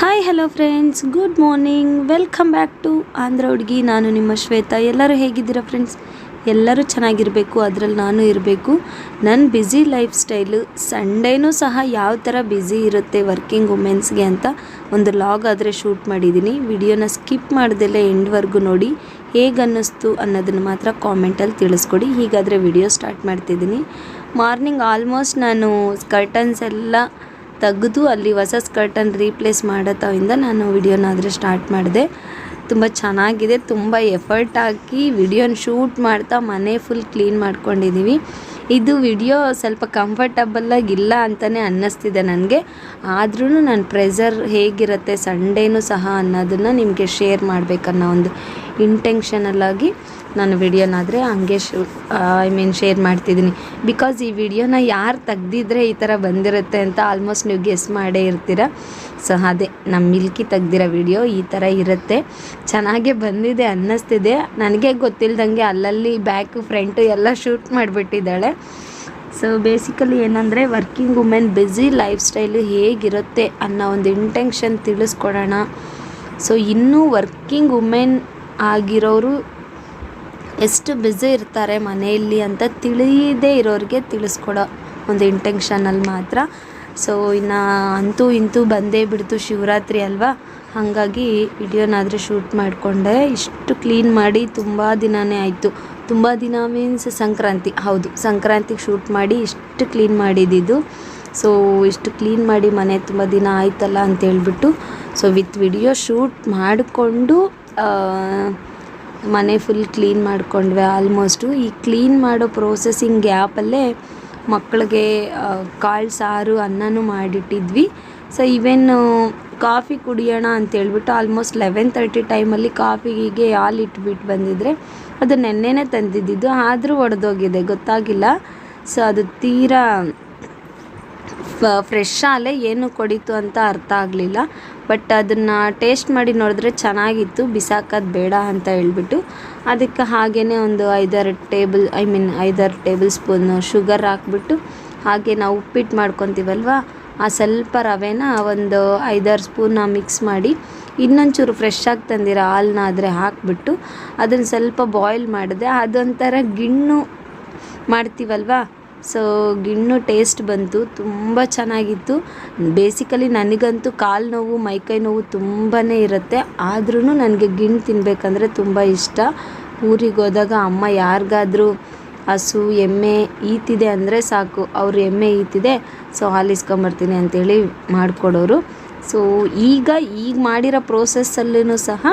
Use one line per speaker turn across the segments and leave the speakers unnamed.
Hi hello friends good morning welcome back to Andhra Hudugi ನಾನು ನಿಮ್ಮ ಶ್ವೇತಾ. ಎಲ್ಲರೂ ಹೇಗಿದ್ದೀರಾ ಫ್ರೆಂಡ್ಸ್ ಎಲ್ಲರೂ ಚೆನ್ನಾಗಿರಬೇಕು. ಅದರಲ್ಲಿ ನಾನು ಇರಬೇಕು. ನನ್ನ ಬ್ಯುಸಿ ಲೈಫ್ ಸ್ಟೈಲು ಸಂಡೇನೂ ಸಹ ಯಾವ ಥರ ಬ್ಯುಸಿ ಇರುತ್ತೆ ವರ್ಕಿಂಗ್ ವುಮೆನ್ಸ್ಗೆ ಅಂತ ಒಂದು ಲಾಗ್ ಆದರೆ ಶೂಟ್ ಮಾಡಿದ್ದೀನಿ. ವಿಡಿಯೋನ ಸ್ಕಿಪ್ ಮಾಡ್ದೆಲ್ಲ ಎಂಡ್ವರೆಗೂ ನೋಡಿ ಹೇಗೆ ಅನ್ನಿಸ್ತು ಅನ್ನೋದನ್ನು ಮಾತ್ರ ಕಾಮೆಂಟಲ್ಲಿ ತಿಳಿಸ್ಕೊಡಿ. ಹೀಗಾದರೆ ವಿಡಿಯೋ ಸ್ಟಾರ್ಟ್ ಮಾಡ್ತಿದ್ದೀನಿ. ಮಾರ್ನಿಂಗ್ ಆಲ್ಮೋಸ್ಟ್ ನಾನು ಕರ್ಟನ್ಸ್ ಎಲ್ಲ ತೆಗೆದು ಅಲ್ಲಿ ಹೊಸ ಸ್ಕರ್ಟನ್ನು ರೀಪ್ಲೇಸ್ ಮಾಡೋತ್ತಿಂದ ನಾನು ವಿಡಿಯೋನ ಆದರೆ ಸ್ಟಾರ್ಟ್ ಮಾಡಿದೆ. ತುಂಬ ಚೆನ್ನಾಗಿದೆ, ತುಂಬ ಎಫರ್ಟ್ ಹಾಕಿ ವಿಡಿಯೋನ ಶೂಟ್ ಮಾಡ್ತಾ ಮನೆ ಫುಲ್ ಕ್ಲೀನ್ ಮಾಡ್ಕೊಂಡಿದ್ದೀವಿ ಇದು ವಿಡಿಯೋ ಸ್ವಲ್ಪ ಕಂಫರ್ಟಬಲ್ಲಾಗಿಲ್ಲ ಅಂತಲೇ ಅನ್ನಿಸ್ತಿದೆ ನನಗೆ. ಆದ್ರೂ ನನ್ನ ಪ್ರೆಸರ್ ಹೇಗಿರುತ್ತೆ ಸಂಡೇನೂ ಸಹ ಅನ್ನೋದನ್ನು ನಿಮಗೆ ಶೇರ್ ಮಾಡಬೇಕನ್ನೋ ಒಂದು ಇಂಟೆನ್ಷನಲ್ಲಾಗಿ ನಾನು ವಿಡಿಯೋನಾದರೆ ಹಂಗೆ ಶೂ ಐ ಮೀನ್ ಶೇರ್ ಮಾಡ್ತಿದ್ದೀನಿ. ಬಿಕಾಸ್ ಈ ವಿಡಿಯೋನ ಯಾರು ತೆಗ್ದಿದ್ರೆ ಈ ಥರ ಬಂದಿರುತ್ತೆ ಅಂತ ಆಲ್ಮೋಸ್ಟ್ ನೀವು ಗೆಸ್ ಮಾಡೇ ಇರ್ತೀರ. ಸೊ ಅದೇ ನಮ್ಮ ಮಿಲ್ಕಿ ತೆಗ್ದಿರೋ ವಿಡಿಯೋ ಈ ಥರ ಇರುತ್ತೆ. ಚೆನ್ನಾಗೇ ಬಂದಿದೆ, ಅನ್ನಿಸ್ತಿದೆ. ನನಗೆ ಗೊತ್ತಿಲ್ದಂಗೆ ಅಲ್ಲಲ್ಲಿ ಬ್ಯಾಕು ಫ್ರಂಟು ಎಲ್ಲ ಶೂಟ್ ಮಾಡಿಬಿಟ್ಟಿದ್ದಾಳೆ. ಸೊ ಬೇಸಿಕಲಿ ಏನಂದರೆ working women busy lifestyle ಹೇಗಿರುತ್ತೆ ಅನ್ನೋ ಒಂದು ಇಂಟೆನ್ಷನ್ ತಿಳಿಸ್ಕೊಡೋಣ. ಸೊ ಇನ್ನೂ ವರ್ಕಿಂಗ್ ವುಮೆನ್ ಆಗಿರೋರು ಎಷ್ಟು ಬ್ಯುಸಿ ಇರ್ತಾರೆ ಮನೆಯಲ್ಲಿ ಅಂತ ತಿಳಿಯದೇ ಇರೋರಿಗೆ ತಿಳಿಸ್ಕೊಡೋ ಒಂದು ಇಂಟೆನ್ಷನಲ್ಲಿ ಮಾತ್ರ. ಸೊ ಇನ್ನು ಅಂತೂ ಇಂತೂ ಬಂದೇ ಬಿಡ್ತು ಶಿವರಾತ್ರಿ ಅಲ್ವಾ? ಹಾಗಾಗಿ ವಿಡಿಯೋನಾದರೂ ಶೂಟ್ ಮಾಡಿಕೊಂಡೆ. ಇಷ್ಟು ಕ್ಲೀನ್ ಮಾಡಿ ತುಂಬ ದಿನವೇ ಆಯಿತು. ತುಂಬ ದಿನ ಮೀನ್ಸ್ ಸಂಕ್ರಾಂತಿ. ಹೌದು, ಸಂಕ್ರಾಂತಿಗೆ ಶೂಟ್ ಮಾಡಿ ಇಷ್ಟು ಕ್ಲೀನ್ ಮಾಡಿದ್ದು ಸೊ ಇಷ್ಟು ಕ್ಲೀನ್ ಮಾಡಿ ಮನೆ ತುಂಬ ದಿನ ಆಯ್ತಲ್ಲ ಅಂತೇಳ್ಬಿಟ್ಟು. ಸೊ ವಿತ್ ವಿಡಿಯೋ ಶೂಟ್ ಮಾಡಿಕೊಂಡು ಮನೆ ಫುಲ್ ಕ್ಲೀನ್ ಮಾಡಿಕೊಂಡ್ವಿ. ಆಲ್ಮೋಸ್ಟು ಈ ಕ್ಲೀನ್ ಮಾಡೋ ಪ್ರೋಸೆಸಿಂಗ್ ಗ್ಯಾಪಲ್ಲೇ ಮಕ್ಕಳಿಗೆ ಕಾಳು ಸಾರು, ಅನ್ನನೂ ಮಾಡಿಟ್ಟಿದ್ವಿ. ಸೊ ಇವೆನ್ ಕಾಫಿ ಕುಡಿಯೋಣ ಅಂತೇಳ್ಬಿಟ್ಟು ಆಲ್ಮೋಸ್ಟ್ ಲೆವೆನ್ ತರ್ಟಿ ಟೈಮಲ್ಲಿ ಕಾಫಿಗೆ ಹಾಲು ಇಟ್ಬಿಟ್ಟು ಬಂದಿದ್ರೆ ಅದು ನೆನ್ನೆನೇ ತಂದಿದ್ದಿದ್ದು, ಆದರೂ ಒಡೆದೋಗಿದೆ, ಗೊತ್ತಾಗಿಲ್ಲ. ಸೊ ಅದು ತೀರಾ ಫ್ರೆಶ್ ಹಾಲೇ ಏನು ಕೊಡಿತು ಅಂತ ಅರ್ಥ ಆಗಲಿಲ್ಲ. ಬಟ್ ಅದನ್ನು ಟೇಸ್ಟ್ ಮಾಡಿ ನೋಡಿದ್ರೆ ಚೆನ್ನಾಗಿತ್ತು. ಬಿಸಾಕೋದು ಬೇಡ ಅಂತ ಹೇಳ್ಬಿಟ್ಟು ಅದಕ್ಕೆ ಹಾಗೇ ಒಂದು ಐದಾರು ಟೇಬಲ್, ಐ ಮೀನ್ ಐದಾರು ಟೇಬಲ್ ಸ್ಪೂನು ಶುಗರ್ ಹಾಕ್ಬಿಟ್ಟು ಹಾಗೆ ನಾವು ಉಪ್ಪಿಟ್ಟು ಮಾಡ್ಕೊತೀವಲ್ವ? ಆ ಸ್ವಲ್ಪ ರವೆನ ಒಂದು ಐದಾರು ಸ್ಪೂನ್ನ ಮಿಕ್ಸ್ ಮಾಡಿ ಇನ್ನೊಂಚೂರು ಫ್ರೆಶ್ ಆಗಿ ತಂದಿರೋ ಹಾಲನ್ನ ಆದರೆ ಹಾಕಿಬಿಟ್ಟು ಅದನ್ನು ಸ್ವಲ್ಪ ಬಾಯ್ಲ್ ಮಾಡಿದೆ ಅದೊಂಥರ ಗಿಣ್ಣು ಮಾಡ್ತೀವಲ್ವ? ಸೊ ಗಿಣ್ಣು ಟೇಸ್ಟ್ ಬಂತು, ತುಂಬ ಚೆನ್ನಾಗಿತ್ತು. ಬೇಸಿಕಲಿ ನನಗಂತೂ ಕಾಲು ನೋವು ಮೈಕೈ ನೋವು ತುಂಬಾ ಇರುತ್ತೆ. ಆದ್ರೂ ನನಗೆ ಗಿಣ್ಣು ತಿನ್ನಬೇಕಂದ್ರೆ ತುಂಬ ಇಷ್ಟ. ಊರಿಗೆ ಹೋದಾಗ ಅಮ್ಮ ಯಾರಿಗಾದ್ರೂ ಹಸು, ಎಮ್ಮೆ ಈತಿದೆ ಅಂದರೆ ಸಾಕು. ಅವ್ರ ಎಮ್ಮೆ ಈತಿದೆ ಸೊ ಹಾಲಿಸ್ಕೊಂಬರ್ತೀನಿ ಅಂತೇಳಿ ಮಾಡಿಕೊಡೋರು. ಸೊ ಈಗ ಈಗ ಮಾಡಿರೋ ಪ್ರೋಸೆಸ್ಸಲ್ಲೂ ಸಹ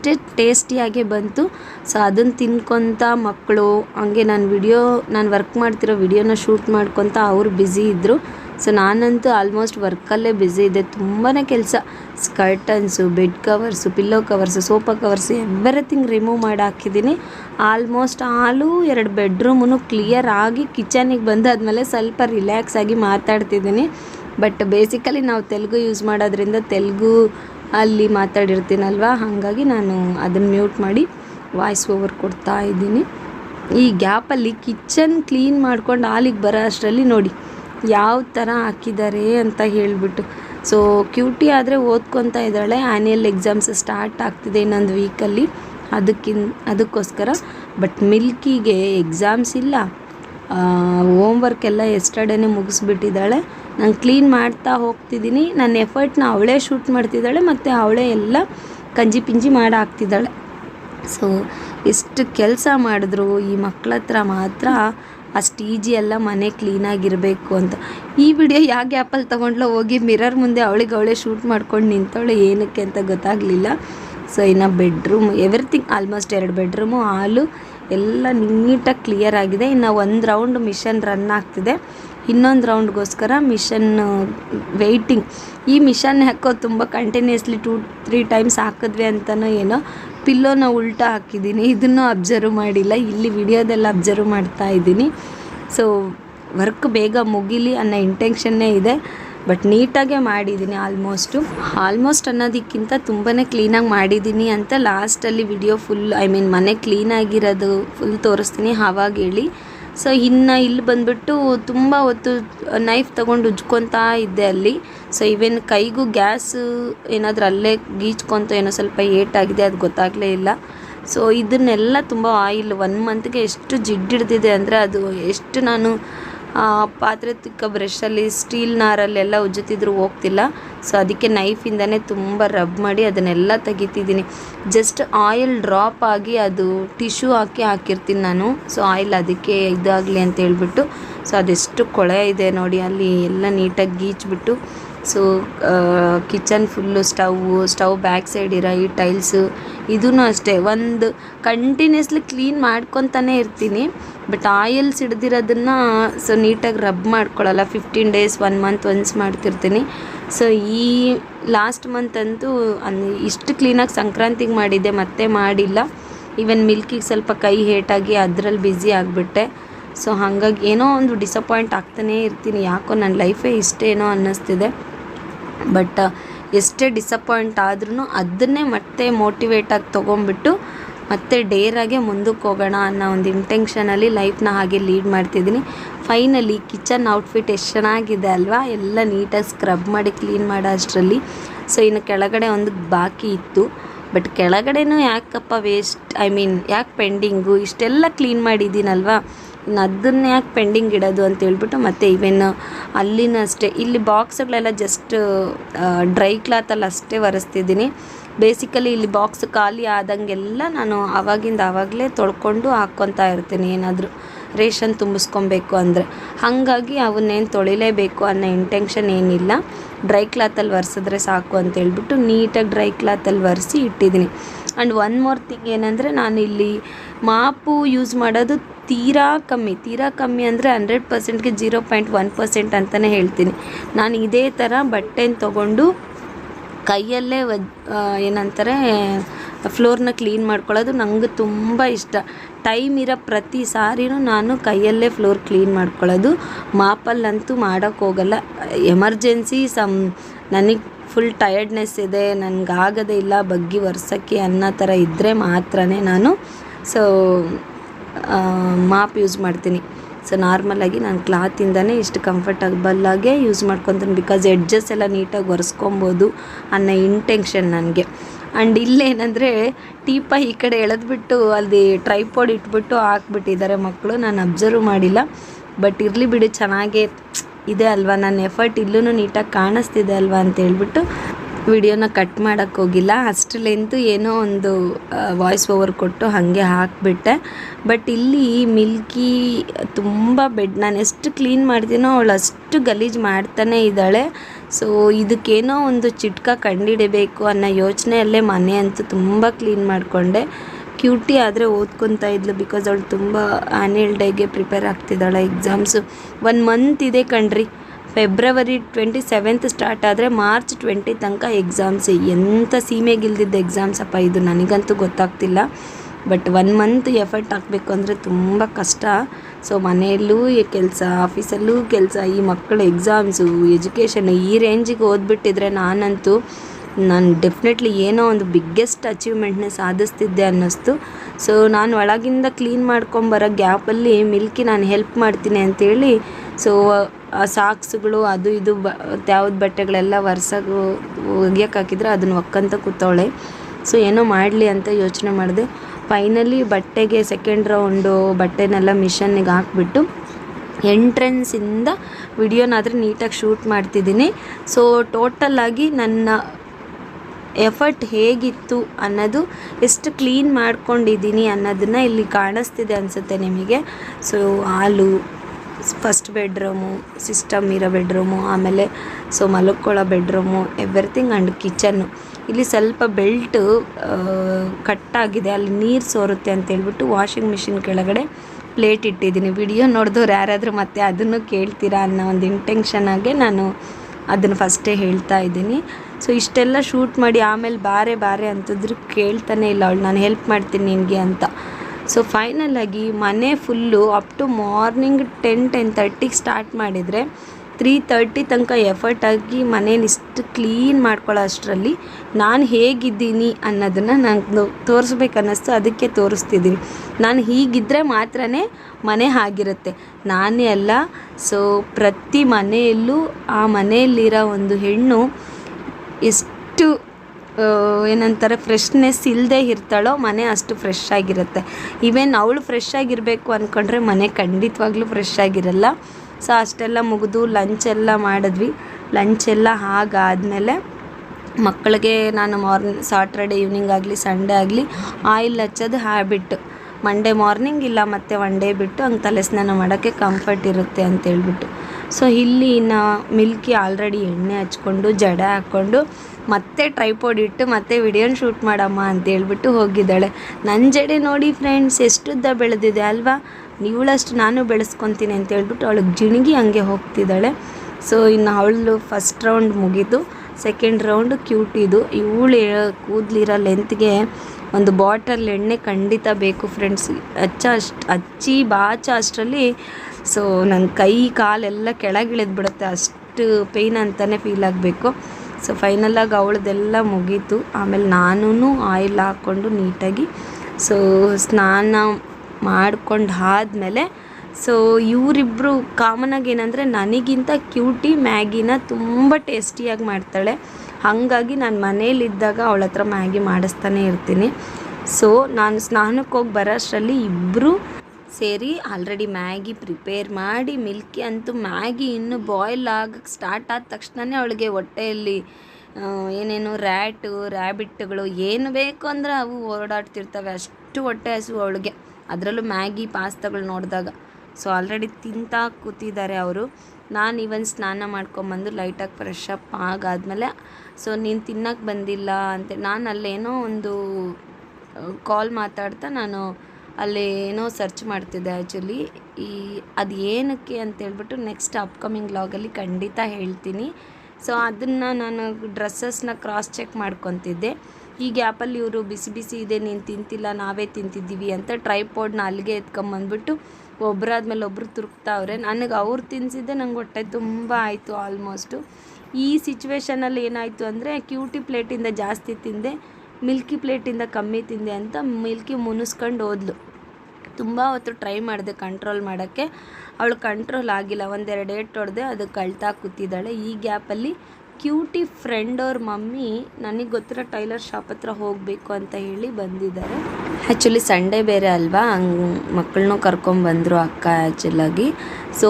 ಅಷ್ಟೇ ಟೇಸ್ಟಿಯಾಗೆ ಬಂತು. ಸೊ ಅದನ್ನು ತಿನ್ಕೊತ ಮಕ್ಕಳು, ಹಂಗೆ ನಾನು ವಿಡಿಯೋ ನಾನು ವರ್ಕ್ ಮಾಡ್ತಿರೋ ವಿಡಿಯೋನ ಶೂಟ್ ಮಾಡ್ಕೊತ ಅವರು ಬ್ಯುಸಿ ಇದ್ದರು ಸೊ ನಾನಂತೂ ಆಲ್ಮೋಸ್ಟ್ ವರ್ಕಲ್ಲೇ ಬ್ಯುಸಿ ಇದೆ ತುಂಬಾ ಕೆಲಸ. Curtains bed covers pillow covers sofa covers everything remove ಮಾಡಿ ಹಾಕಿದ್ದೀನಿ. ಆಲ್ಮೋಸ್ಟ್ ಆಲು ಎರಡು ಬೆಡ್ರೂಮು ಕ್ಲಿಯರ್ ಆಗಿ ಕಿಚನಿಗೆ ಬಂದಾದ್ಮೇಲೆ ಸ್ವಲ್ಪ ರಿಲ್ಯಾಕ್ಸ್ ಆಗಿ ಮಾತಾಡ್ತಿದ್ದೀನಿ. ಬಟ್ ಬೇಸಿಕಲಿ ನಾವು ತೆಲುಗು ಯೂಸ್ ಮಾಡೋದ್ರಿಂದ ತೆಲುಗು ಅಲ್ಲಿ ಮಾತಾಡಿರ್ತೀನಲ್ವ? ಹಾಗಾಗಿ ನಾನು ಅದನ್ನು ಮ್ಯೂಟ್ ಮಾಡಿ ವಾಯ್ಸ್ ಓವರ್ ಕೊಡ್ತಾ ಇದ್ದೀನಿ. ಈ ಗ್ಯಾಪಲ್ಲಿ ಕಿಚನ್ ಕ್ಲೀನ್ ಮಾಡ್ಕೊಂಡು ಹಾಲಿಗೆ ಬರೋ ಅಷ್ಟರಲ್ಲಿ ನೋಡಿ ಯಾವ ಥರ ಹಾಕಿದ್ದಾರೆ ಅಂತ ಹೇಳಿಬಿಟ್ಟು. ಸೊ ಕ್ಯೂಟಿ ಆದರೆ ಓದ್ಕೊತಾ ಇದ್ದಾಳೆ. ಆ್ಯನ್ಯಲ್ ಎಕ್ಸಾಮ್ಸ್ ಸ್ಟಾರ್ಟ್ ಆಗ್ತಿದೆ ಇನ್ನೊಂದು ವೀಕಲ್ಲಿ ಅದಕ್ಕಿನ್, ಅದಕ್ಕೋಸ್ಕರ ಬಟ್ ಮಿಲ್ಕಿಗೆ ಎಕ್ಸಾಮ್ಸ್ ಇಲ್ಲ. ಹೋಮ್ವರ್ಕ್ ಎಲ್ಲ ಎಸ್ಟರ್ಡೇನೆ ಮುಗಿಸ್ಬಿಟ್ಟಿದ್ದಾಳೆ. ನಾನು ಕ್ಲೀನ್ ಮಾಡ್ತಾ ಹೋಗ್ತಿದ್ದೀನಿ ನನ್ನ ಎಫರ್ಟ್ನ ಅವಳೇ ಶೂಟ್ ಮಾಡ್ತಿದ್ದಾಳೆ ಮತ್ತು ಅವಳೇ ಎಲ್ಲ ಕಂಜಿ ಪಿಂಜಿ ಮಾಡಿ ಹಾಕ್ತಿದ್ದಾಳೆ ಸೊ ಎಷ್ಟು ಕೆಲಸ ಮಾಡಿದ್ರು. ಈ ಮಕ್ಕಳ ಹತ್ರ ಮಾತ್ರ ಅಷ್ಟು ಈಜಿ ಎಲ್ಲ ಮನೆ ಕ್ಲೀನಾಗಿರಬೇಕು ಅಂತ. ಈ ವಿಡಿಯೋ ಯಾವ ಗ್ಯಾಪಲ್ಲಿ ತೊಗೊಂಡ್ಲೋ ಹೋಗಿ ಮಿರರ್ ಮುಂದೆ ಅವಳಿಗೆ ಅವಳೇ ಶೂಟ್ ಮಾಡ್ಕೊಂಡು ನಿಂತವಳೆ ಏನಕ್ಕೆ ಅಂತ ಗೊತ್ತಾಗಲಿಲ್ಲ. ಸೊ ಇನ್ನು ಬೆಡ್ರೂಮ್ ಎವ್ರಿಥಿಂಗ್ ಆಲ್ಮೋಸ್ಟ್ ಎರಡು ಬೆಡ್ರೂಮು ಹಾಲು ಎಲ್ಲ ನೀಟಾಗಿ ಕ್ಲಿಯರ್ ಆಗಿದೆ. ಇನ್ನು ಒಂದು ರೌಂಡ್ ಮಿಷನ್ ರನ್ ಆಗ್ತಿದೆ. ಇನ್ನೊಂದು ರೌಂಡ್ಗೋಸ್ಕರ ಮಿಷನ್ ವೆಯ್ಟಿಂಗ್ ಈ ಮಿಷನ್ ಹಾಕೋ ತುಂಬ ಕಂಟಿನ್ಯೂಸ್ಲಿ ಟೂ ತ್ರೀ ಟೈಮ್ಸ್ ಹಾಕಿದ್ವಿ ಅಂತನೋ ಏನೋ ಪಿಲ್ಲೋನ ಉಲ್ಟಾ ಹಾಕಿದ್ದೀನಿ ಇದನ್ನು ಅಬ್ಸರ್ವ್ ಮಾಡಿಲ್ಲ. ಇಲ್ಲಿ ವಿಡಿಯೋದೆಲ್ಲ ಅಬ್ಸರ್ವ್ ಮಾಡ್ತಾ ಇದ್ದೀನಿ. ಸೊ ವರ್ಕ್ ಬೇಗ ಮುಗಿಲಿ ಅನ್ನೋ ಇಂಟೆನ್ಷನ್ನೇ ಇದೆ. ಬಟ್ ನೀಟಾಗೆ ಮಾಡಿದ್ದೀನಿ ಆಲ್ಮೋಸ್ಟು ಆಲ್ಮೋಸ್ಟ್ ಅನ್ನೋದಕ್ಕಿಂತ ತುಂಬಾ ಕ್ಲೀನಾಗಿ ಮಾಡಿದ್ದೀನಿ ಅಂತ ಲಾಸ್ಟಲ್ಲಿ ವಿಡಿಯೋ ಫುಲ್ ಐ ಮೀನ್ ಮನೆ ಕ್ಲೀನಾಗಿರೋದು ಫುಲ್ ತೋರಿಸ್ತೀನಿ. ಆವಾಗ ಹೇಳಿ. ಸೊ ಇನ್ನು ಇಲ್ಲಿ ಬಂದ್ಬಿಟ್ಟು ತುಂಬ ಹೊತ್ತು ನೈಫ್ ತೊಗೊಂಡು ಉಜ್ಕೊತಾ ಇದ್ದೆ ಅಲ್ಲಿ. ಸೊ ಇವೆನ್ ಕೈಗೂ ಗ್ಯಾಸ್ ಏನಾದರೂ ಅಲ್ಲೇ ಗೀಚ್ಕೊಂತ ಏನೋ ಸ್ವಲ್ಪ ಏಟಾಗಿದೆ, ಅದು ಗೊತ್ತಾಗಲೇ ಇಲ್ಲ. ಸೊ ಇದನ್ನೆಲ್ಲ ತುಂಬ ಆಯಿಲ್ ಒನ್ ಮಂತ್ಗೆ ಎಷ್ಟು ಜಿಡ್ಡಿಡ್ದಿದೆ ಅಂದರೆ ಅದು ಎಷ್ಟು ನಾನು ಪಾತ್ರೆ ತಿಕ್ಕ ಬ್ರಷಲ್ಲಿ ಸ್ಟೀಲ್ ನಾರಲ್ಲೆಲ್ಲ ಉಜ್ಜುತ್ತಿದ್ರು ಹೋಗ್ತಿಲ್ಲ. ಸೊ ಅದಕ್ಕೆ ನೈಫಿಂದನೇ ತುಂಬ ರಬ್ ಮಾಡಿ ಅದನ್ನೆಲ್ಲ ತೆಗಿತಿದ್ದೀನಿ. ಜಸ್ಟ್ ಆಯಿಲ್ ಡ್ರಾಪ್ ಆಗಿ ಅದು ಟಿಶ್ಯೂ ಹಾಕಿ ಹಾಕಿರ್ತೀನಿ ನಾನು. ಸೊ ಆಯಿಲ್ ಅದಕ್ಕೆ ಇದಾಗಲಿ ಅಂತ ಹೇಳ್ಬಿಟ್ಟು. ಸೊ ಅದೆಷ್ಟು ಕೊಳೆ ಇದೆ ನೋಡಿ, ಅಲ್ಲಿ ಎಲ್ಲ ನೀಟಾಗಿ ಗೀಚ್ಬಿಟ್ಟು. So kitchen full stove stove back side ಇರೋ ಈ ಟೈಲ್ಸು ಇದೂ ಅಷ್ಟೇ. ಒಂದು ಕಂಟಿನ್ಯೂಸ್ಲಿ ಕ್ಲೀನ್ ಮಾಡ್ಕೊತಾನೆ ಇರ್ತೀನಿ. ಬಟ್ ಆಯಿಲ್ಸ್ ಸಿಡ್ದಿರೋದನ್ನು ಸೊ ನೀಟಾಗಿ rub ಮಾಡ್ಕೊಳ್ಳಲ್ಲ fifteen days one month once ಮಾಡ್ತಿರ್ತೀನಿ. ಸೊ ಈ ಲಾಸ್ಟ್ ಮಂತ್ ಅಂತೂ ಇಷ್ಟು ಕ್ಲೀನಾಗಿ ಸಂಕ್ರಾಂತಿಗೆ ಮಾಡಿದ್ದೆ, ಮತ್ತೆ ಮಾಡಿಲ್ಲ. ಈವನ್ ಮಿಲ್ಕಿಗೆ ಸ್ವಲ್ಪ ಕೈ ಹೇಟಾಗಿ ಅದರಲ್ಲಿ ಬ್ಯುಸಿ ಆಗಿಬಿಟ್ಟೆ. ಸೊ ಹಾಗಾಗಿ ಏನೋ ಒಂದು ಡಿಸಪಾಯಿಂಟ್ ಆಗ್ತಾನೇ ಇರ್ತೀನಿ. ಯಾಕೋ ನನ್ನ ಲೈಫೇ ಇಷ್ಟೇನೋ ಅನ್ನಿಸ್ತಿದೆ. ಬಟ್ ಎಷ್ಟೇ ಡಿಸಪಾಯಿಂಟ್ ಆದ್ರೂ ಅದನ್ನೇ ಮತ್ತೆ ಮೋಟಿವೇಟಾಗಿ ತೊಗೊಂಬಿಟ್ಟು ಮತ್ತೆ ಡೇರಾಗೆ ಮುಂದಕ್ಕೆ ಹೋಗೋಣ ಅನ್ನೋ ಒಂದು ಇಂಟೆನ್ಷನಲ್ಲಿ ಲೈಫ್ನ ಹಾಗೆ ಲೀಡ್ ಮಾಡ್ತಿದ್ದೀನಿ. ಫೈನಲಿ ಕಿಚನ್ ಔಟ್ಫಿಟ್ ಎಷ್ಟು ಚೆನ್ನಾಗಿದೆ ಅಲ್ವಾ? ಎಲ್ಲ ನೀಟಾಗಿ ಸ್ಕ್ರಬ್ ಮಾಡಿ ಕ್ಲೀನ್ ಮಾಡೋ ಅಷ್ಟರಲ್ಲಿ. ಸೊ ಇನ್ನು ಕೆಳಗಡೆ ಒಂದು ಬಾಕಿ ಇತ್ತು. ಬಟ್ ಕೆಳಗಡೆನೂ ಯಾಕಪ್ಪ ವೇಸ್ಟ್ ಐ ಮೀನ್ ಯಾಕೆ ಪೆಂಡಿಂಗು ಇಷ್ಟೆಲ್ಲ ಕ್ಲೀನ್ ಮಾಡಿದ್ದೀನಲ್ವಾ? ಅದನ್ನ ಯಾಕೆ ಪೆಂಡಿಂಗ್ ಇಡೋದು ಅಂತ ಹೇಳ್ಬಿಟ್ಟು ಮತ್ತೆ ಇವೆನ್ ಅಲ್ಲಿನ ಅಷ್ಟೇ, ಇಲ್ಲಿ ಬಾಕ್ಸ್ಗಳೆಲ್ಲ ಜಸ್ಟ್ ಡ್ರೈ ಕ್ಲಾತಲ್ಲಿ ಅಷ್ಟೇ ಒರೆಸ್ತಿದ್ದೀನಿ. ಬೇಸಿಕಲಿ ಇಲ್ಲಿ ಬಾಕ್ಸ್ ಖಾಲಿ ಆದಂಗೆಲ್ಲ ನಾನು ಆವಾಗಿಂದ ಆವಾಗಲೇ ತೊಳ್ಕೊಂಡು ಹಾಕ್ಕೊತಾ ಇರ್ತೀನಿ. ಏನಾದರೂ ರೇಷನ್ ತುಂಬಿಸ್ಕೊಬೇಕು ಅಂದರೆ. ಹಾಗಾಗಿ ಅವನ್ನೇನು ತೊಳಿಲೇಬೇಕು ಅನ್ನೋ ಇಂಟೆನ್ಷನ್ ಏನಿಲ್ಲ. ಡ್ರೈ ಕ್ಲಾತಲ್ಲಿ ಒರೆಸಿದ್ರೆ ಸಾಕು ಅಂತ ಹೇಳ್ಬಿಟ್ಟು ನೀಟಾಗಿ ಡ್ರೈ ಕ್ಲಾತಲ್ಲಿ ಒರೆಸಿ ಇಟ್ಟಿದ್ದೀನಿ. ಆ್ಯಂಡ್ ಒನ್ ಮೋರ್ ಥಿಂಗ್ ಏನಂದರೆ ನಾನು ಇಲ್ಲಿ ಮಾಪು ಯೂಸ್ ಮಾಡೋದು ತೀರಾ ಕಮ್ಮಿ ತೀರಾ ಕಮ್ಮಿ ಅಂದರೆ ಹಂಡ್ರೆಡ್ ಪರ್ಸೆಂಟ್ಗೆ ಜೀರೋ ಪಾಯಿಂಟ್ ಒನ್ ಪರ್ಸೆಂಟ್ ಅಂತಲೇ ಹೇಳ್ತೀನಿ. ನಾನು ಇದೇ ಥರ ಬಟ್ಟೆನ ತೊಗೊಂಡು ಕೈಯಲ್ಲೇ ಒದ್ ಏನಂತಾರೆ, ಫ್ಲೋರ್ನ ಕ್ಲೀನ್ ಮಾಡ್ಕೊಳ್ಳೋದು ನನಗೆ ತುಂಬ ಇಷ್ಟ. ಟೈಮ್ ಇರೋ ಪ್ರತಿ ಸಾರಿನೂ ನಾನು ಕೈಯಲ್ಲೇ ಫ್ಲೋರ್ ಕ್ಲೀನ್ ಮಾಡ್ಕೊಳ್ಳೋದು. ಮಾಪಲ್ಲಂತೂ ಮಾಡೋಕ್ಕೆ ಹೋಗಲ್ಲ. ಎಮರ್ಜೆನ್ಸಿ ಸಮ್, ನನಗೆ ಫುಲ್ ಟಯರ್ಡ್ನೆಸ್ ಇದೆ, ನನಗಾಗದೇ ಇಲ್ಲ, ಬಗ್ಗಿ ಒರ್ಸೋಕ್ಕೆ ಅನ್ನೋ ಥರ ಇದ್ದರೆ ಮಾತ್ರನೇ ನಾನು. ಸೊ ಮಾಪ್ ಯೂಸ್ ಮಾಡ್ತೀನಿ. ಸೊ ನಾರ್ಮಲಾಗಿ ನಾನು ಕ್ಲಾತಿಂದನೇ ಇಷ್ಟು ಕಂಫರ್ಟಬಲ್ಲಾಗೆ ಯೂಸ್ ಮಾಡ್ಕೊತೀನಿ ಬಿಕಾಸ್ ಎಡ್ಜಸ್ ಎಲ್ಲ ನೀಟಾಗಿ ಒರೆಸ್ಕೊಬೋದು ಅನ್ನೋ ಇಂಟೆನ್ಷನ್ ನನಗೆ. ಆ್ಯಂಡ್ ಇಲ್ಲೇನಂದರೆ ಟೀಪ ಈ ಕಡೆ ಎಳೆದ್ಬಿಟ್ಟು ಅಲ್ಲಿ ಟ್ರೈಪೋಡ್ ಇಟ್ಬಿಟ್ಟು ಹಾಕ್ಬಿಟ್ಟಿದ್ದಾರೆ ಮಕ್ಕಳು ನಾನು ಅಬ್ಸರ್ವ್ ಮಾಡಿಲ್ಲ. ಬಟ್ ಇರಲಿ ಬಿಡು, ಚೆನ್ನಾಗೇ ಇದೆ ಅಲ್ವಾ? ನನ್ನ ಎಫರ್ಟ್ ಇಲ್ಲೂ ನೀಟಾಗಿ ಕಾಣಿಸ್ತಿದೆ ಅಲ್ವಾ ಅಂತ ಹೇಳ್ಬಿಟ್ಟು ವಿಡಿಯೋನ ಕಟ್ ಮಾಡೋಕ್ಕೆ ಹೋಗಿಲ್ಲ. ಲೆಂತು ಏನೋ ಒಂದು ವಾಯ್ಸ್ ಓವರ್ ಕೊಟ್ಟು ಹಾಗೆ ಹಾಕಿಬಿಟ್ಟೆ. ಬಟ್ ಇಲ್ಲಿ ಮಿಲ್ಕಿ ತುಂಬ ಬೆಡ್ ನಾನು ಎಷ್ಟು ಕ್ಲೀನ್ ಮಾಡ್ತೀನೋ ಅವಳು ಅಷ್ಟು ಗಲೀಜು ಮಾಡ್ತಾನೆ ಇದ್ದಾಳೆ. ಸೊ ಇದಕ್ಕೇನೋ ಒಂದು ಚಿಟ್ಕ ಕಂಡಿಡಬೇಕು ಅನ್ನೋ ಯೋಚನೆಯಲ್ಲೇ ಮನೆ ಅಂತೂ ತುಂಬ ಕ್ಲೀನ್ ಮಾಡಿಕೊಂಡೆ. ಕ್ಯೂಟಿ ಆದರೆ ಓದ್ಕೊತಾ ಇದ್ಲು ಬಿಕಾಸ್ ಅವಳು ತುಂಬ ಆ್ಯನ್ಯಲ್ ಡೇಗೆ ಪ್ರಿಪೇರ್ ಆಗ್ತಿದ್ದಾಳೆ ಎಕ್ಸಾಮ್ಸು ಒನ್ ಮಂತ್ ಇದೆ ಕಣ್ರಿ. ಫೆಬ್ರವರಿ ಟ್ವೆಂಟಿ ಸೆವೆಂತ್ ಸ್ಟಾರ್ಟ್ ಆದರೆ ಮಾರ್ಚ್ ಟ್ವೆಂಟಿ ತನಕ ಎಕ್ಸಾಮ್ಸ್ ಎಂಥ ಸೀಮೆಗಿಲ್ದಿದ್ದ ಅಪ್ಪ ಇದು ನನಗಂತೂ ಗೊತ್ತಾಗ್ತಿಲ್ಲ. ಬಟ್ ಒನ್ ಮಂತ್ ಎಫರ್ಟ್ ಹಾಕಬೇಕು ಅಂದರೆ ತುಂಬ ಕಷ್ಟ. ಸೊ ಮನೆಯಲ್ಲೂ ಕೆಲಸ ಆಫೀಸಲ್ಲೂ ಕೆಲಸ, ಈ ಮಕ್ಕಳ ಎಕ್ಸಾಮ್ಸು ಎಜುಕೇಷನ್ ಈ ರೇಂಜಿಗೆ ಓದ್ಬಿಟ್ಟಿದ್ರೆ ನಾನಂತೂ ನಾನು ಡೆಫಿನೆಟ್ಲಿ ಏನೋ ಒಂದು ಬಿಗ್ಗೆಸ್ಟ್ ಅಚೀವ್ಮೆಂಟ್ನ ಸಾಧಿಸ್ತಿದ್ದೆ ಅನ್ನಿಸ್ತು. ಸೊ ನಾನು ಒಳಗಿಂದ ಕ್ಲೀನ್ ಮಾಡ್ಕೊಂಬರೋ ಗ್ಯಾಪಲ್ಲಿ ಮಿಲ್ಕಿ ನಾನು ಹೆಲ್ಪ್ ಮಾಡ್ತೀನಿ ಅಂತೇಳಿ. ಸೊ ಸಾಕ್ಸ್ಗಳು ಅದು ಇದು ಬ ಬಟ್ಟೆಗಳೆಲ್ಲ ವರ್ಸಗು ಒಗ್ಯಕ್ಕೆ ಹಾಕಿದ್ರೆ ಅದನ್ನು ಒಕ್ಕಂತ ಕೂತವಳೆ. ಸೊ ಏನೋ ಮಾಡಲಿ ಅಂತ ಯೋಚನೆ ಮಾಡಿದೆ. ಫೈನಲಿ ಬಟ್ಟೆಗೆ ಸೆಕೆಂಡ್ ರೌಂಡು ಬಟ್ಟೆನೆಲ್ಲ ಮಿಷನ್ನಿಗೆ ಹಾಕ್ಬಿಟ್ಟು ಎಂಟ್ರೆನ್ಸಿಂದ ವಿಡಿಯೋನಾದರೆ ನೀಟಾಗಿ ಶೂಟ್ ಮಾಡ್ತಿದ್ದೀನಿ. ಸೊ ಆಗಿ ನನ್ನ ಎಫರ್ಟ್ ಹೇಗಿತ್ತು ಅನ್ನೋದು ಎಷ್ಟು ಕ್ಲೀನ್ ಮಾಡ್ಕೊಂಡಿದ್ದೀನಿ ಅನ್ನೋದನ್ನು ಇಲ್ಲಿ ಕಾಣಿಸ್ತಿದೆ ಅನಿಸುತ್ತೆ ನಿಮಗೆ. So hall first bedroom system ಇರೋ ಬೆಡ್ರೂಮು ಆಮೇಲೆ ಸೊ ಮಲ್ಕೊಳ್ಳೋ ಬೆಡ್ರೂಮು ಎವ್ರಿಥಿಂಗ್ ಆ್ಯಂಡ್ ಕಿಚನ್ನು ಇಲ್ಲಿ ಸ್ವಲ್ಪ ಬೆಲ್ಟು ಕಟ್ಟಾಗಿದೆ ಅಲ್ಲಿ ನೀರು ಸೋರುತ್ತೆ ಅಂತ ಹೇಳ್ಬಿಟ್ಟು ವಾಷಿಂಗ್ ಮಿಷಿನ್ ಕೆಳಗಡೆ ಪ್ಲೇಟ್ ಇಟ್ಟಿದ್ದೀನಿ. ವಿಡಿಯೋ ನೋಡಿದವ್ರು ಯಾರಾದರೂ ಮತ್ತೆ ಅದನ್ನು ಕೇಳ್ತೀರಾ ಅನ್ನೋ ಒಂದು ಇಂಟೆನ್ಷನಾಗೆ ನಾನು ಅದನ್ನು ಫಸ್ಟೇ ಹೇಳ್ತಾ ಇದ್ದೀನಿ. ಸೊ ಇಷ್ಟೆಲ್ಲ ಶೂಟ್ ಮಾಡಿ ಆಮೇಲೆ ಬಾರೆ ಬಾರೆ ಅಂತಂದ್ರೆ ಕೇಳ್ತಾನೆ ಇಲ್ಲ ಅವಳು. ನಾನು ಹೆಲ್ಪ್ ಮಾಡ್ತೀನಿ ನಿನಗೆ ಅಂತ. ಸೊ ಆಗಿ ಮನೆ full up to morning ten ten ತರ್ಟಿಗೆ ಸ್ಟಾರ್ಟ್ ಮಾಡಿದರೆ ತ್ರೀ ತರ್ಟಿ ತನಕ ಎಫರ್ಟ್ ಆಗಿ ಮನೇನ ಇಷ್ಟು ಕ್ಲೀನ್ ಮಾಡ್ಕೊಳ್ಳೋ ಅಷ್ಟರಲ್ಲಿ ನಾನು ಹೇಗಿದ್ದೀನಿ ಅನ್ನೋದನ್ನು ನಾನು ತೋರಿಸ್ಬೇಕನ್ನಿಸ್ತು, ಅದಕ್ಕೆ ತೋರಿಸ್ತಿದ್ದೀನಿ ನಾನು ಹೀಗಿದ್ದರೆ ಮಾತ್ರ ಮನೆ ಆಗಿರುತ್ತೆ ನಾನೇ ಅಲ್ಲ ಸೊ ಪ್ರತಿ ಮನೆಯಲ್ಲೂ ಆ ಮನೆಯಲ್ಲಿರೋ ಒಂದು ಹೆಣ್ಣು ಎಷ್ಟು ಏನಂತಾರೆ ಫ್ರೆಶ್ನೆಸ್ ಇಲ್ಲದೆ ಇರ್ತಾಳೋ ಮನೆ ಅಷ್ಟು ಫ್ರೆಶ್ ಆಗಿರುತ್ತೆ. ಈವನ್ ಅವಳು ಫ್ರೆಶ್ ಆಗಿರಬೇಕು ಅಂದ್ಕೊಂಡ್ರೆ ಮನೆ ಖಂಡಿತವಾಗ್ಲೂ ಫ್ರೆಶ್ ಆಗಿರಲ್ಲ. ಸೊ ಅಷ್ಟೆಲ್ಲ ಮುಗಿದು ಲಂಚ್ ಎಲ್ಲ ಮಾಡಿದ್ವಿ. ಲಂಚ್ ಎಲ್ಲ ಆಗಾದಮೇಲೆ ಮಕ್ಕಳಿಗೆ ನಾನು ಮಾರ್ನಿಂಗ್ ಸಾಟರ್ಡೆ ಈವ್ನಿಂಗ್ ಆಗಲಿ ಸಂಡೇ ಆಗಲಿ ಆಯಿಲ್ ಹಚ್ಚೋದು ಹ್ಯಾಬಿಟ್ ಮಂಡೇ ಮಾರ್ನಿಂಗ್ ಇಲ್ಲ, ಮತ್ತು ಒನ್ ಡೇ ಬಿಟ್ಟು ಹಂಗೆ ತಲೆ ಸ್ನಾನ ಮಾಡೋಕ್ಕೆ ಕಂಫರ್ಟ್ ಇರುತ್ತೆ ಅಂತೇಳ್ಬಿಟ್ಟು ಸೊ ಇಲ್ಲಿ ಇನ್ನು ಮಿಲ್ಕಿ ಆಲ್ರೆಡಿ ಎಣ್ಣೆ ಹಚ್ಕೊಂಡು, ಜಡೆ ಹಾಕ್ಕೊಂಡು ಮತ್ತೆ ಟ್ರೈಪೋಡ್ ಇಟ್ಟು ಮತ್ತೆ ವಿಡಿಯೋನ ಶೂಟ್ ಮಾಡಮ್ಮ ಅಂತ ಹೇಳ್ಬಿಟ್ಟು ಹೋಗಿದ್ದಾಳೆ. ನನ್ನ ಜಡೆ ನೋಡಿ ಫ್ರೆಂಡ್ಸ್ ಎಷ್ಟುದ್ದ ಬೆಳೆದಿದೆ ಅಲ್ವಾ? ನೀವಳಷ್ಟು ನಾನು ಬೆಳೆಸ್ಕೊತೀನಿ ಅಂತ ಹೇಳ್ಬಿಟ್ಟು ಅವಳಿಗೆ ಜಿಣಗಿ ಹಂಗೆ ಹೋಗ್ತಿದ್ದಾಳೆ. ಸೊ ಇನ್ನು ಅವಳು ಫಸ್ಟ್ ರೌಂಡ್ ಮುಗೀತು ಸೆಕೆಂಡ್ ರೌಂಡ್ ಕ್ಯೂಟ್ ಇದು. ಇವಳು ಕೂದಲಿರೋ ಲೆಂತ್ಗೆ ಒಂದು ಬಾಟಲ್ ಎಣ್ಣೆ ಖಂಡಿತ ಬೇಕು ಫ್ರೆಂಡ್ಸ್ ಹಚ್ಚ ಅಷ್ಟು ಹಚ್ಚಿ ಬಾಚ ಅಷ್ಟರಲ್ಲಿ ಸೊ ನನ್ನ ಕೈ ಕಾಲೆಲ್ಲ ಕೆಳಗಿಳಿದ್ಬಿಡುತ್ತೆ. ಅಷ್ಟು ಪೇಯ್ನ್ ಅಂತಲೇ ಫೀಲ್ ಆಗಬೇಕು. ಸೊ ಫೈನಲಾಗಿ ಅವಳದೆಲ್ಲ ಮುಗೀತು. ಆಮೇಲೆ ನಾನೂ ಆಯಿಲ್ ಹಾಕ್ಕೊಂಡು ನೀಟಾಗಿ ಸೊ ಸ್ನಾನ ಮಾಡ್ಕೊಂಡು ಆದಮೇಲೆ ಸೊ ಇವರಿಬ್ಬರು ಕಾಮನಾಗಿ ಏನಂದರೆ ನನಗಿಂತ ಕ್ಯೂಟಿ ಮ್ಯಾಗಿನ ತುಂಬ ಟೇಸ್ಟಿಯಾಗಿ ಮಾಡ್ತಾಳೆ. ಹಾಗಾಗಿ ನಾನು ಮನೇಲಿದ್ದಾಗ ಅವಳ ಹತ್ರ ಮ್ಯಾಗಿ ಮಾಡಿಸ್ತಾನೆ ಇರ್ತೀನಿ. ಸೊ ನಾನು ಸ್ನಾನಕ್ಕೆ ಹೋಗಿ ಬರೋ ಅಷ್ಟರಲ್ಲಿ ಇಬ್ಬರು ಸೇರಿ ಆಲ್ರೆಡಿ ಮ್ಯಾಗಿ ಪ್ರಿಪೇರ್ ಮಾಡಿ ಮಿಲ್ಕಿ ಅಂತೂ ಮ್ಯಾಗಿ ಇನ್ನು ಬಾಯ್ಲ್ ಆಗಕ್ಕೆ ಸ್ಟಾರ್ಟ್ ಆದ ತಕ್ಷಣವೇ ಅವಳಿಗೆ ಹೊಟ್ಟೆಯಲ್ಲಿ ಏನೇನು ರ್ಯಾಟು ರ್ಯಾಬಿಟ್ಗಳು ಏನು ಬೇಕು ಅಂದರೆ ಅವು ಓಡಾಡ್ತಿರ್ತವೆ. ಅಷ್ಟು ಹೊಟ್ಟೆ ಹಸು ಅವಳಿಗೆ. ಅದರಲ್ಲೂ ಮ್ಯಾಗಿ ಪಾಸ್ತಾಗಳು ನೋಡಿದಾಗ. ಸೊ ಆಲ್ರೆಡಿ ತಿಂತಾ ಕೂತಿದ್ದಾರೆ ಅವರು. ನಾನು ಇವನ್ ಸ್ನಾನ ಮಾಡ್ಕೊಂಬಂದು ಲೈಟಾಗಿ ಫ್ರೆಶ್ ಅಪ್ ಆಗಾದಮೇಲೆ ಸೊ ನೀನು ತಿನ್ನಕ್ಕೆ ಬಂದಿಲ್ಲ ಅಂತ ನಾನು ಅಲ್ಲೇನೋ ಒಂದು ಕಾಲ್ ಮಾತಾಡ್ತಾ ನಾನು ಅಲ್ಲಿ ಏನೋ ಸರ್ಚ್ ಮಾಡ್ತಿದ್ದೆ ಆ್ಯಕ್ಚುಲಿ ಈ ಅದು ಏನಕ್ಕೆ ಅಂತೇಳ್ಬಿಟ್ಟು ನೆಕ್ಸ್ಟ್ ಅಪ್ಕಮಿಂಗ್ ಲಾಗಲ್ಲಿ ಖಂಡಿತ ಹೇಳ್ತೀನಿ. ಸೊ ಅದನ್ನು ನಾನು ಡ್ರೆಸ್ಸಸ್ನ ಕ್ರಾಸ್ ಚೆಕ್ ಮಾಡ್ಕೊತಿದ್ದೆ. ಈ ಗ್ಯಾಪಲ್ಲಿ ಇವರು ಬಿಸಿ ಬಿಸಿ ಇದೆ, ನೀನು ತಿಂತಿಲ್ಲ, ನಾವೇ ತಿಂತಿದ್ದೀವಿ ಅಂತ ಟ್ರೈಪೋಡ್ನ ಅಲ್ಲಿಗೆ ಎತ್ಕೊಂಬಂದ್ಬಿಟ್ಟು ಒಬ್ಬರಾದ್ಮೇಲೆ ಒಬ್ಬರು ತುರುಕ್ತಾವ್ರೆ. ನನಗೆ ಅವ್ರು ತಿನ್ಸಿದ್ದೆ, ನಂಗೆ ಹೊಟ್ಟೆ ತುಂಬ ಆಯಿತು ಆಲ್ಮೋಸ್ಟು ಈ ಸಿಚುವೇಶನಲ್ಲಿ ಏನಾಯಿತು ಅಂದರೆ ಕ್ಯೂಟಿ ಪ್ಲೇಟಿಂದ ಜಾಸ್ತಿ ತಿಂದೆ. ಮಿಲ್ಕಿ ಪ್ಲೇಟಿಂದ ಕಮ್ಮಿ ತಿಂದೆ ಅಂತ ಮಿಲ್ಕಿ ಮುನಿಸ್ಕೊಂಡು ಹೋದ್ಲು. ತುಂಬ ಹೊತ್ತು ಟ್ರೈ ಮಾಡಿದೆ ಕಂಟ್ರೋಲ್ ಮಾಡೋಕ್ಕೆ. ಅವಳು ಕಂಟ್ರೋಲ್ ಆಗಿಲ್ಲ, ಒಂದೆರಡು ಏಟ್ ಹೊಡೆದೆ ಅದು ಕಳ್ತಾ ಕೂತಿದ್ದಾಳೆ. ಈ ಗ್ಯಾಪಲ್ಲಿ ಕ್ಯೂಟಿ ಫ್ರೆಂಡ್ ಅವ್ರ ಮಮ್ಮಿ ನನಗೆ ಗೊತ್ತಿರೋ ಟೈಲರ್ ಶಾಪ್ ಹತ್ರ ಹೋಗಬೇಕು ಅಂತ ಹೇಳಿ ಬಂದಿದ್ದಾರೆ. ಆ್ಯಕ್ಚುಲಿ ಸಂಡೇ ಬೇರೆ ಅಲ್ವಾ? ಹಂಗೆ ಮಕ್ಕಳನ್ನೂ ಕರ್ಕೊಂಬಂದರು ಅಕ್ಕ ಆ್ಯಕ್ಚುಲಾಗಿ ಸೊ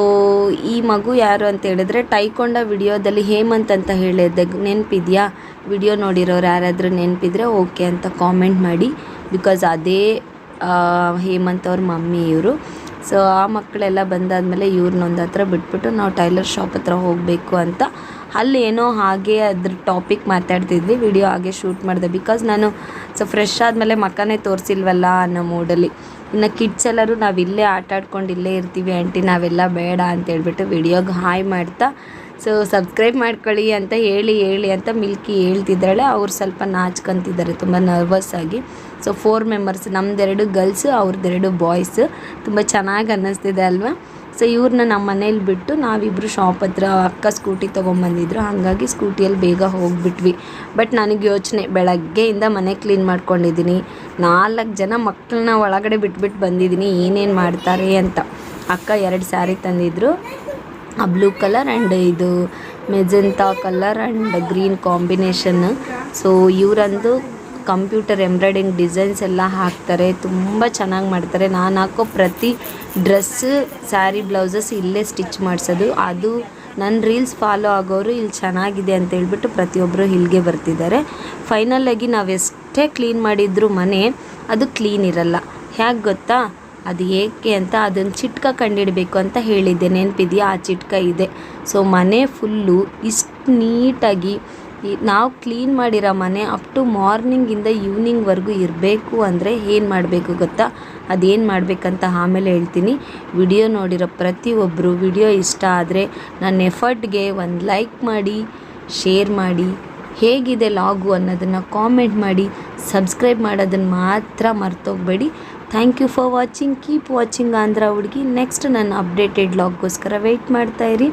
ಈ ಮಗು ಯಾರು ಅಂತ ಹೇಳಿದ್ರೆ ಟೈಕೊಂಡ ವಿಡಿಯೋದಲ್ಲಿ ಹೇಮಂತ್ ಅಂತ ಹೇಳಿದ್ದೆ. ನೆನಪಿದೆಯಾ? ವಿಡಿಯೋ ನೋಡಿರೋರು ಯಾರಾದರೂ ನೆನಪಿದ್ರೆ ಓಕೆ ಅಂತ ಕಾಮೆಂಟ್ ಮಾಡಿ. ಬಿಕಾಸ್ ಅದೇ ಹೇಮಂತ್ ಅವ್ರ ಮಮ್ಮಿ ಇವರು. ಸೊ ಆ ಮಕ್ಕಳೆಲ್ಲ ಬಂದಾದಮೇಲೆ ಇವ್ರನ್ನೊಂದು ಹತ್ರ ಬಿಟ್ಬಿಟ್ಟು ನಾವು ಟೈಲರ್ ಶಾಪ್ ಹತ್ರ ಹೋಗಬೇಕು ಅಂತ ಅಲ್ಲಿ ಏನೋ ಹಾಗೆ ಅದ್ರ ಟಾಪಿಕ್ ಮಾತಾಡ್ತಿದ್ವಿ. ವಿಡಿಯೋ ಹಾಗೆ ಶೂಟ್ ಮಾಡಿದೆ. ಬಿಕಾಸ್ ನಾನು ಸೊ ಫ್ರೆಶ್ ಆದಮೇಲೆ ಮಕ್ಕನೇ ತೋರಿಸಿಲ್ವಲ್ಲ ಅನ್ನೋ ಮೂಡಲ್ಲಿ ಇನ್ನು ಕಿಡ್ಸ್ ಎಲ್ಲರೂ ನಾವು ಇಲ್ಲೇ ಆಟ ಆಡ್ಕೊಂಡು ಇಲ್ಲೇ ಇರ್ತೀವಿ. ಆಂಟಿ ನಾವೆಲ್ಲ ಬೇಡ ಅಂತ ಹೇಳ್ಬಿಟ್ಟು ವಿಡಿಯೋಗೆ ಹಾಯ್ ಮಾಡ್ತಾ. ಸೊ ಸಬ್ಸ್ಕ್ರೈಬ್ ಮಾಡ್ಕೊಳ್ಳಿ ಅಂತ ಹೇಳಿ ಹೇಳಿ ಅಂತ ಮಿಲ್ಕಿ ಹೇಳ್ತಿದ್ದಾಳೆ. ಅವ್ರು ಸ್ವಲ್ಪ ನಾಚ್ಕೊತಿದ್ದಾರೆ. ತುಂಬ ನರ್ವಸ್ ಆಗಿ. ಸೊ ಫೋರ್ ಮೆಂಬರ್ಸ್ ನಮ್ಮದೆರಡು ಗರ್ಲ್ಸು ಅವ್ರದ್ದೆರಡು ಬಾಯ್ಸ್ ತುಂಬ ಚೆನ್ನಾಗಿ ಅನ್ನಿಸ್ತಿದೆ ಅಲ್ವಾ? ಸೊ ಇವ್ರನ್ನ ನಮ್ಮ ಮನೇಲಿ ಬಿಟ್ಟು ನಾವಿಬ್ಬರು ಶಾಪ್ ಹತ್ರ ಅಕ್ಕ ಸ್ಕೂಟಿ ತೊಗೊಂಬಂದಿದ್ರು. ಹಾಗಾಗಿ ಸ್ಕೂಟಿಯಲ್ಲಿ ಬೇಗ ಹೋಗಿಬಿಟ್ವಿ. ಬಟ್ ನನಗೆ ಯೋಚನೆ, ಬೆಳಗ್ಗೆಯಿಂದ ಮನೆ ಕ್ಲೀನ್ ಮಾಡ್ಕೊಂಡಿದ್ದೀನಿ ನಾಲ್ಕು ಜನ ಮಕ್ಕಳನ್ನ ಒಳಗಡೆ ಬಿಟ್ಬಿಟ್ಟು ಬಂದಿದ್ದೀನಿ ಏನೇನು ಮಾಡ್ತಾರೆ ಅಂತ. ಅಕ್ಕ ಎರಡು ಸ್ಯಾರಿ ತಂದಿದ್ರು. ಆ ಬ್ಲೂ ಕಲರ್ ಆ್ಯಂಡ್ ಇದು magenta colour and green combination so ಇವರಂದು computer embroidering designs ಎಲ್ಲ ಹಾಕ್ತಾರೆ, ತುಂಬ ಚೆನ್ನಾಗಿ ಮಾಡ್ತಾರೆ. ನಾನು ಹಾಕೋ ಪ್ರತಿ ಡ್ರೆಸ್ಸು ಸ್ಯಾರಿ, ಬ್ಲೌಸಸ್ ಇಲ್ಲೇ ಸ್ಟಿಚ್ ಮಾಡಿಸೋದು. ಅದು ನನ್ನ ರೀಲ್ಸ್ ಫಾಲೋ ಆಗೋರು ಇಲ್ಲಿ ಚೆನ್ನಾಗಿದೆ ಅಂತ ಹೇಳ್ಬಿಟ್ಟು ಪ್ರತಿಯೊಬ್ಬರು ಇಲ್ಲಿಗೆ ಬರ್ತಿದ್ದಾರೆ. ಫೈನಲಾಗಿ ನಾವು ಎಷ್ಟೇ ಕ್ಲೀನ್ ಮಾಡಿದ್ರು ಮನೆ, ಅದು ಕ್ಲೀನ್ ಇರಲ್ಲ. ಹೇಗೆ ಗೊತ್ತಾ? ಅದು ಏಕೆ ಅಂತ ಅದನ್ನು ಚಿಟ್ಕ ಕಂಡಿಡಬೇಕು ಅಂತ ಹೇಳಿದ್ದೆ. ನೆನಪಿದೆಯಾ? ಆ ಚಿಟ್ಕ ಇದೆ. ಸೊ ಮನೆ ಫುಲ್ಲು ಇಷ್ಟು ನೀಟಾಗಿ ನಾವು ಕ್ಲೀನ್ ಮಾಡಿರೋ ಮನೆ ಅಪ್ ಟು ಮಾರ್ನಿಂಗಿಂದ ಈವ್ನಿಂಗ್ವರೆಗೂ ಇರಬೇಕು ಅಂದರೆ ಏನು ಮಾಡಬೇಕು ಗೊತ್ತಾ? ಅದೇನು ಮಾಡಬೇಕಂತ ಆಮೇಲೆ ಹೇಳ್ತೀನಿ. ವಿಡಿಯೋ ನೋಡಿರೋ ಪ್ರತಿಯೊಬ್ಬರು ವಿಡಿಯೋ ಇಷ್ಟ ಆದರೆ ನನ್ನ ಎಫರ್ಟ್ಗೆ ಒಂದು ಲೈಕ್ ಮಾಡಿ ಶೇರ್ ಮಾಡಿ. ಹೇಗಿದೆ ಲಾಗು ಅನ್ನೋದನ್ನು ಕಾಮೆಂಟ್ ಮಾಡಿ. ಸಬ್ಸ್ಕ್ರೈಬ್ ಮಾಡೋದನ್ನು ಮಾತ್ರ ಮರ್ತೋಗ್ಬೇಡಿ. Thank you for watching keep watching Andhra Hudugi next ನನ್ನ ಅಪ್ಡೇಟೆಡ್ ಲಾಗ್ಗೋಸ್ಕರ ವೆಯ್ಟ್ ಮಾಡ್ತಾ ಇರಿ.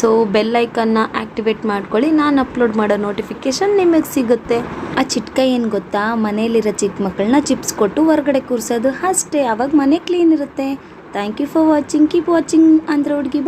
ಸೊ ಬೆಲ್ ಐಕನ್ನ ಆ್ಯಕ್ಟಿವೇಟ್ ಮಾಡ್ಕೊಳ್ಳಿ. ನಾನು ಅಪ್ಲೋಡ್ ಮಾಡೋ ನೋಟಿಫಿಕೇಷನ್ ನಿಮಗೆ ಸಿಗುತ್ತೆ. ಆ ಚಿಟ್ಕ ಏನು ಗೊತ್ತಾ? ಮನೇಲಿರೋ ಚಿಕ್ಕ ಮಕ್ಕಳನ್ನ ಚಿಪ್ಸ್ ಕೊಟ್ಟು ಹೊರಗಡೆ ಕೂರಿಸೋದು ಅಷ್ಟೇ. ಆವಾಗ ಮನೆ ಕ್ಲೀನ್ ಇರುತ್ತೆ. Thank you for watching keep watching Andhra Hudugi